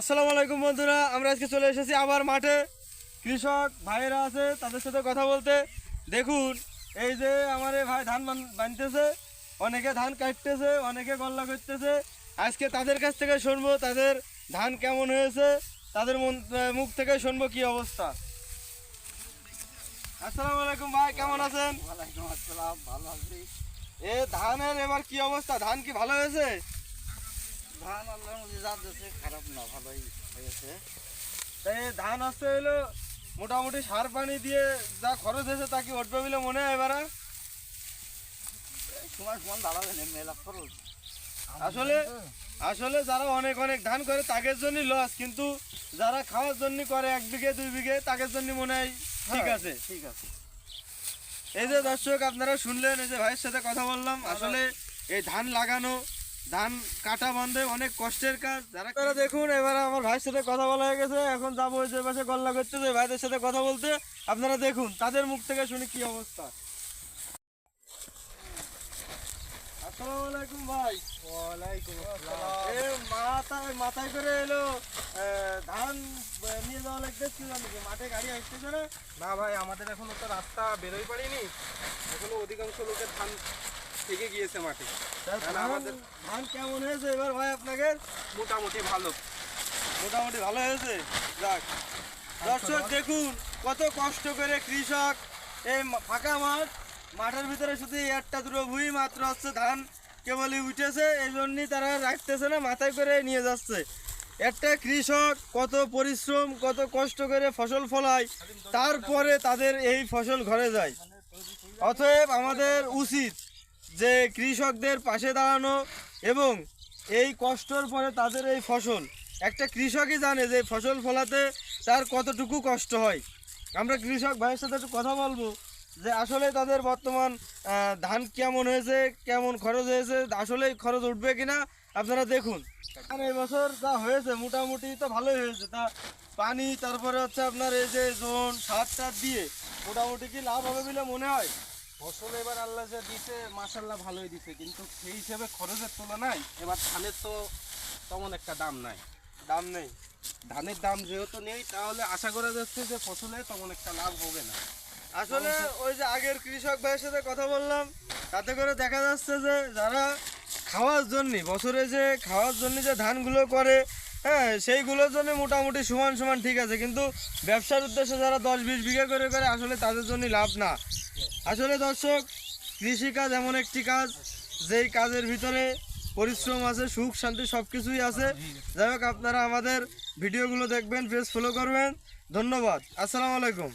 আসসালামু আলাইকুম বন্ধুরা আমরা আজকে চলে এসেছি আবার মাঠে। কৃষক ভাইয়েরা আছে তাদের সাথে কথা বলতে। দেখুন এই যে আমার ভাই ধান বানতেছে অনেকে ধান কাটতেছে অনেকে গল্লা করতেছে। আজকে তাদের কাছ থেকে শুনব তাদের ধান কেমন হয়েছে তাদের মুখ থেকে শুনব কি অবস্থা। আসসালামু আলাইকুম ভাই কেমন আছেন? ওয়ালাইকুম আসসালাম ভালো আছি। এ ধানের এবার কি অবস্থা? ধান কি ভালো হয়েছে? ধান আল্লাহর মধ্যে যা দিয়েছে খারাপ না ভালোই হয়েছে। তাই ধান আসতে হলো মোটামুটি সার পানি দিয়ে যা খরচ হয়েছে তা কি উঠবে বলে মনে হয় এবার? সময় সময় দাঁড়াবে না মেলা খরচ আসলে আসলে যারা অনেক অনেক ধান করে তাদের জন্য লস কিন্তু যারা খাওয়ার জন্য করে এক বিঘে দুই বিঘে তাদের জন্য মনে হয় ঠিক হ্যাঁ, আছে। ঠিক আছে। এই যে দর্শক আপনারা শুনলেন এই যে ভাইয়ের সাথে কথা বললাম আসলে এই ধান লাগানো ধান কাটা বন্ধে অনেক কষ্টের কাজ যারা দেখুন এবার আমার ভাইয়ের সাথে কথা বলা হয়ে গেছে এখন যাব ওই যে পাশে গল্লা করতেছে ভাইদের সাথে কথা বলতে। আপনারা দেখুন তাদের মুখ থেকে শুনি কি অবস্থা। আসসালামু আলাইকুম ভাই। ওয়ালাইকুম এ মাথায় মাথায় করে এলো আহ, ধান নিয়ে যাওয়া লাগবে কি মাঠে গাড়ি আসতেছে না? না ভাই আমাদের এখনও তো রাস্তা বেরোই পারিনি। এখনও অধিকাংশ লোকের ধান থেকে গিয়েছে মাঠে আমাদের- ধান কেমন হয়েছে? এবার ভাই আপনাকে? মোটামুটি ভালো। মোটামুটি ভালো হয়েছে? যাক। দর্শক দেখুন কত কষ্ট করে কৃষক এই ফাঁকা মাঠ মাঠের ভিতরে শুধু একটা দুটো ভুই মাত্র হচ্ছে ধান কেবলই উঠেছে এই জন্যই তারা রাখতেছে না মাথায় করে নিয়ে যাচ্ছে। একটা কৃষক কত পরিশ্রম কত কষ্ট করে ফসল ফলায় তারপরে তাদের এই ফসল ঘরে যায়। অতএব আমাদের উচিত যে কৃষকদের পাশে দাঁড়ানো এবং এই কষ্টর পরে তাদের এই ফসল। একটা কৃষকই জানে যে ফসল ফলাতে তার কতটুকু কষ্ট হয়। আমরা কৃষক ভাইয়ের সাথে একটু কথা বলব যে আসলে তাদের বর্তমান ধান কেমন হয়েছে, কেমন খরচ হয়েছে আসলে খরচ উঠবে কিনা আপনারা দেখুন। আর এই বছর যা হয়েছে মোটামুটি তো ভালোই হয়েছে। তা পানি, তারপরে হচ্ছে আপনার এই যে জোন, সার টার দিয়ে মোটামুটি কি লাভ হবে বলে মনে হয়? ফসল এবার আল্লাহ যা দিছে মাসাল্লাহ ভালোই দিছে কিন্তু সেই হিসেবে খরচের তুলনায় এবার ধানের তো তেমন একটা দাম নাই। দাম নেই। ধানের দাম যেহেতু নেই তাহলে আশা করা যাচ্ছে যে ফসলে তেমন একটা লাভ হবে না। আসলে ওই যে আগের কৃষক ভাইয়ের সাথে কথা বললাম তাতে করে দেখা যাচ্ছে যে যারা খাওয়ার জন্য বছরে যে খাওয়ার জন্য যে ধানগুলো করে হ্যাঁ সেইগুলোর জন্য মোটামুটি সমান সমান ঠিক আছে, কিন্তু ব্যবসার উদ্দেশ্যে যারা দশ বিশ বিঘা করে করে, আসলে তাদের জন্য লাভ না। আসলে দর্শক, কৃষিকাজ এমন একটি কাজ, যেই কাজের ভিতরে পরিশ্রম আছে, সুখ, শান্তি সব কিছুই আছে। যাই হোক, আপনারা আমাদের ভিডিওগুলো দেখবেন, পেজ ফলো করবেন। ধন্যবাদ। আসসালামু আলাইকুম।